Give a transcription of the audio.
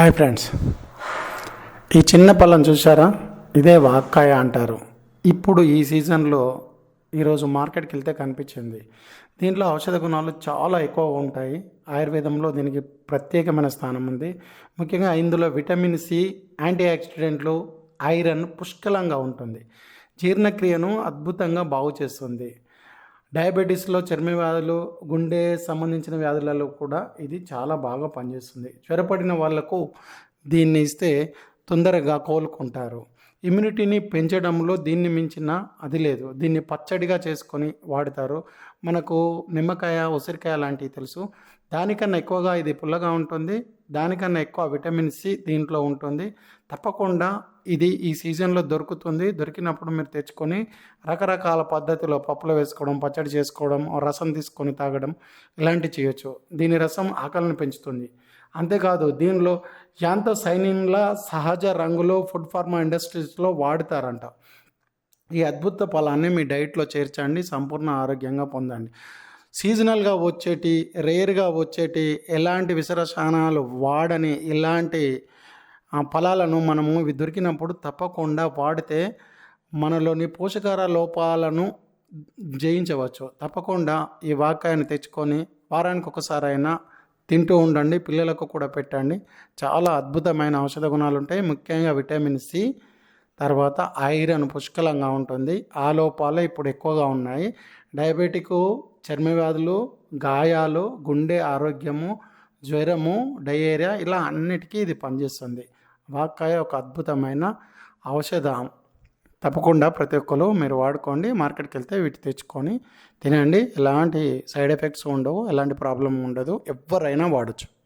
Hi friends ఈ చిన్న పళ్ళను చూసారా ఇదే వాక్కాయ అంటారు. ఇప్పుడు ఈ సీజన్లో ఈరోజు మార్కెట్కి వెళ్తే కనిపించింది. దీంట్లో ఔషధ గుణాలు చాలా ఎక్కువ ఉంటాయి. ఆయుర్వేదంలో దీనికి ప్రత్యేకమైన స్థానం ఉంది. ముఖ్యంగా ఇందులో విటమిన్ సి యాంటీ ఆక్సిడెంట్లు ఐరన్ పుష్కలంగా ఉంటుంది. జీర్ణక్రియను అద్భుతంగా బాగు చేస్తుంది డయాబెటీస్లో చర్మ వ్యాధులు గుండె సంబంధించిన వ్యాధులలో కూడా ఇది చాలా బాగా పనిచేస్తుంది. జ్వరపడిన వాళ్ళకు దీన్ని ఇస్తే తొందరగా కోలుకుంటారు. ఇమ్యూనిటీని పెంచడంలో దీన్ని మించిన అది లేదు. దీన్ని పచ్చడిగా చేసుకొని వాడతారు. మనకు నిమ్మకాయ ఉసిరికాయ లాంటివి తెలుసు. దానికన్నా ఎక్కువగా ఇది పుల్లగా ఉంటుంది. దానికన్నా ఎక్కువ విటమిన్ సి దీంట్లో ఉంటుంది. తప్పకుండా ఇది ఈ సీజన్లో దొరుకుతుంది. దొరికినప్పుడు మీరు తెచ్చుకొని రకరకాల పద్ధతిలో పప్పులో వేసుకోవడం పచ్చడి చేసుకోవడం రసం తీసుకొని తాగడం ఇలాంటివి చేయొచ్చు. దీని రసం ఆకలిని పెంచుతుంది. అంతేకాదు దీనిలో యాంతోసైనిన్ల సహజ రంగులో ఫుడ్ ఫార్మా ఇండస్ట్రీస్లో వాడతారంట. ఈ అద్భుత ఫలాన్ని మీ డైట్లో చేర్చండి సంపూర్ణ ఆరోగ్యంగా పొందండి. సీజనల్గా వచ్చేటి రేర్గా వచ్చేటి ఎలాంటి విసరసానాలు వాడని ఇలాంటి ఫలాలను మనము దొరికినప్పుడు తప్పకుండా వాడితే మనలోని పోషకార లోపాలను జయించవచ్చు. తప్పకుండా ఈ వాకాయని తెచ్చుకొని వారానికి ఒకసారైనా తింటూ ఉండండి పిల్లలకు కూడా పెట్టండి. చాలా అద్భుతమైన ఔషధ గుణాలు ఉంటాయి. ముఖ్యంగా విటమిన్ సి తర్వాత ఐరన్ పుష్కలంగా ఉంటుంది. ఆ లోపాలు ఇప్పుడు ఎక్కువగా ఉన్నాయి. డయాబెటిక్ చర్మ వ్యాధులు గాయాలు గుండె ఆరోగ్యము జ్వరము డయేరియా ఇలా అన్నిటికీ ఇది పనిచేస్తుంది. వాక్కాయ ఒక అద్భుతమైన ఔషధం. తప్పకుండా ప్రతి ఒక్కరు మీరు వాడుకోండి మార్కెట్కి వెళ్తే వీటి తెచ్చుకొని తినండి. ఎలాంటి సైడ్ ఎఫెక్ట్స్ ఉండవు ఎలాంటి ప్రాబ్లం ఉండదు. ఎవరైనా వాడచ్చు.